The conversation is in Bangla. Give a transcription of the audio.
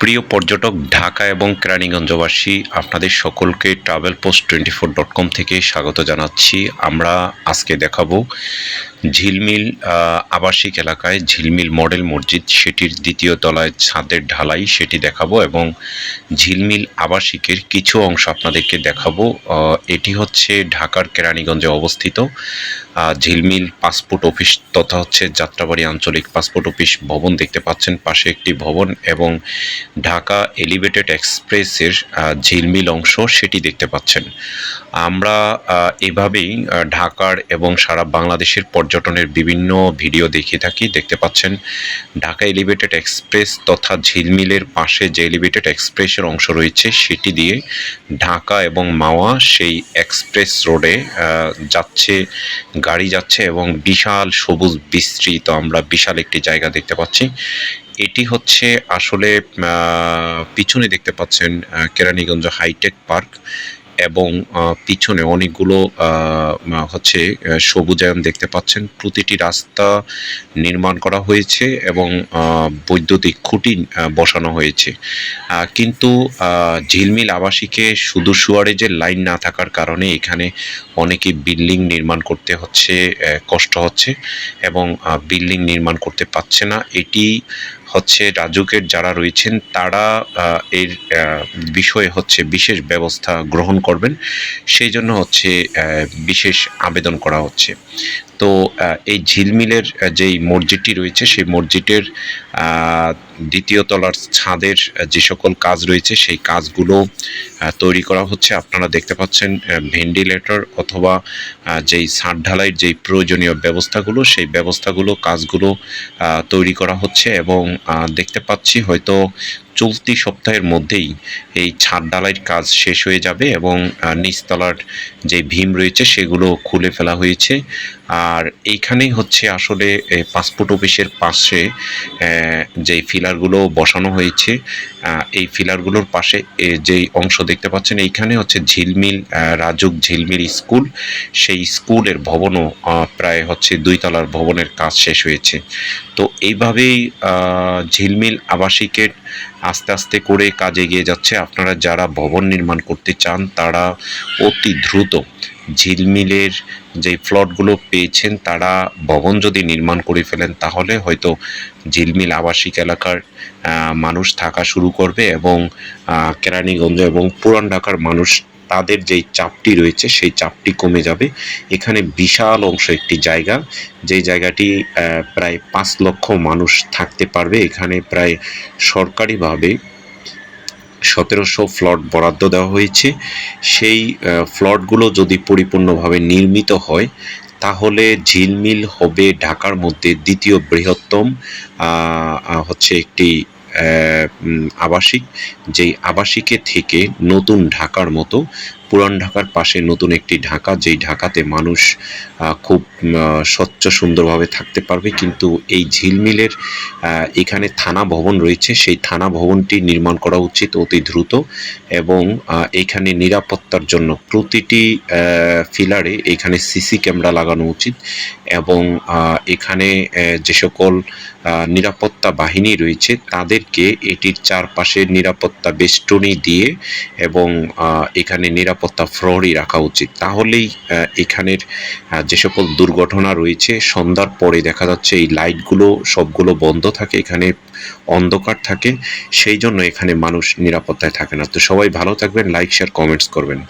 প্রিয় পর্যটক, ঢাকা এবং কেরানীগঞ্জবাসী, আপনাদের সকলকে travel post twenty four dot com থেকে স্বাগত জানাচ্ছি। আমরা আজকে দেখাবো ঝিলমিল আবাসিক এলাকায় ঝিলমিল মডেল মসজিদ। সেটির দ্বিতীয় তলায় ছাদের ঢালাই সেটি দেখাবো এবং ঝিলমিল আবাসিকের কিছু অংশ আপনাদেরকে দেখাবো। এটি হচ্ছে ঢাকার কেরানীগঞ্জে অবস্থিত। ঝিলমিল পাসপোর্ট অফিস তথা হচ্ছে যাত্রাবাড়ি আঞ্চলিক পাসপোর্ট অফিস ভবন দেখতে পাচ্ছেন। পাশে একটি ভবন এবং ঢাকা এলিভেটেড এক্সপ্রেসের ঝিলমিল অংশ সেটি দেখতে পাচ্ছেন। আমরা এভাবেই ঢাকার এবং সারা বাংলাদেশের পর্যটনের বিভিন্ন ভিডিও দেখিয়ে থাকি। দেখতে পাচ্ছেন, ঢাকা এলিভেটেড এক্সপ্রেস তথা ঝিলমিলের পাশে যে এলিভেটেড এক্সপ্রেসের অংশ রয়েছে, সেটি দিয়ে ঢাকা এবং মাওয়া সেই এক্সপ্রেস রোডে যাচ্ছে, গাড়ি যাচ্ছে এবং বিশাল সবুজ বিস্তৃত, আমরা বিশাল একটি জায়গা দেখতে পাচ্ছি। এটি হচ্ছে আসলে পিছনে দেখতে পাচ্ছেন কেরানীগঞ্জ হাইটেক পার্ক এবং পিছনে অনেকগুলো হচ্ছে সবুজায়ন দেখতে পাচ্ছেন। প্রতিটি রাস্তা নির্মাণ করা হয়েছে এবং বৈদ্যুতিক খুঁটি বসানো হয়েছে। কিন্তু ঝিলমিল আবাসিকে শুধু সুয়ারে যে লাইন না থাকার কারণে এখানে অনেকে বিল্ডিং নির্মাণ করতে হচ্ছে কষ্ট হচ্ছে এবং বিল্ডিং নির্মাণ করতে পারছে না। এটি হচ্ছে রাজুকের যারা রয়েছেন, তারা এর বিষয়ে হচ্ছে বিশেষ ব্যবস্থা গ্রহণ করবেন। সেই জন্য হচ্ছে বিশেষ আবেদন করা হচ্ছে। তো এই ঝিলমিলের যেই মসজিদটি রয়েছে, সেই মসজিদের দ্বিতীয় তলার ছাদের যে সকল কাজ রয়েছে, সেই কাজগুলো তৈরি করা হচ্ছে। আপনারা দেখতে পাচ্ছেন ভেন্টিলেটর অথবা যেই ছাদ ঢালাইয়ের যেই প্রয়োজনীয় ব্যবস্থাগুলো, সেই ব্যবস্থাগুলো, কাজগুলো তৈরি করা হচ্ছে এবং দেখতে পাচ্ছি হয়তো চলতি সপ্তাহের মধ্যেই এই ছাদ ঢালাইয়ের কাজ শেষ হয়ে যাবে এবং নিচতলার যে ভীম রয়েছে সেগুলো খুলে ফেলা হয়েছে। আর এইখানেই হচ্ছে আসলে পাসপোর্ট অফিসের পাশে যেই ফিলারগুলো বসানো হয়েছে এই ফিলারগুলোর পাশে যেই অংশ দেখতে পাচ্ছেন, এইখানে হচ্ছে ঝিলমিল রাজুক ঝিলমিল স্কুল। সেই স্কুলের ভবনও প্রায় হচ্ছে দুই তলার ভবনের কাজ শেষ হয়েছে। তো এইভাবেই ঝিলমিল আবাসিকের আস্তে আস্তে করে কাজে এগিয়ে যাচ্ছে। আপনারা যারা ভবন নির্মাণ করতে চান, তারা অতি দ্রুত ঝিলমিলের যে প্লটগুলো পেয়েছেন, তারা ভবন যদি নির্মাণ করে ফেলেন, তাহলে হয়তো ঝিলমিল আবাসিক এলাকার মানুষ থাকা শুরু করবে এবং কেরানীগঞ্জ এবং পুরান ঢাকার মানুষ তাদের যেই চাপটি রয়েছে, সেই চাপটি কমে যাবে। এখানে বিশাল অংশ একটি জায়গা যেই জায়গাটি প্রায় পাঁচ লক্ষ মানুষ থাকতে পারবে। এখানে প্রায় সরকারিভাবে সতেরোশো ফ্লট বরাদ্দ দেওয়া হয়েছে। সেই ফ্লটগুলো যদি পরিপূর্ণভাবে নির্মিত হয়, তাহলে ঝিলমিল হবে ঢাকার মধ্যে দ্বিতীয় বৃহত্তম হচ্ছে একটি আবাসিক। যেই আবাসিকে থেকে নতুন ঢাকার মতো পুরান ঢাকার পাশে নতুন একটি ঢাকা, যেই ঢাকাতে মানুষ খুব স্বচ্ছ সুন্দরভাবে থাকতে পারবে। কিন্তু এই ঝিলমিলের এখানে থানা ভবন রয়েছে। সেই থানা ভবনটি নির্মাণ করা উচিত অতি দ্রুত এবং এখানে নিরাপত্তার জন্য প্রতিটি ফিলারে এখানে সিসি ক্যামেরা লাগানো উচিত এবং এখানে যে সকল নিরাপত্তা বাহিনী রয়েছে, তাদেরকে এটির চারপাশে নিরাপত্তা বেষ্টনী দিয়ে এবং এখানে নিরাপত্তা প্রহরী রাখা উচিত। তাহলেই এখানের যে সকল দুর্ঘটনা রয়েছে, সন্ধ্যার পরে দেখা যাচ্ছে এই লাইটগুলো, সবগুলো বন্ধ থাকে, এখানে অন্ধকার থাকে, সেই জন্য এখানে মানুষ নিরাপত্তায় থাকে না। তো সবাই ভালো থাকবেন, লাইক, শেয়ার, কমেন্টস করবেন।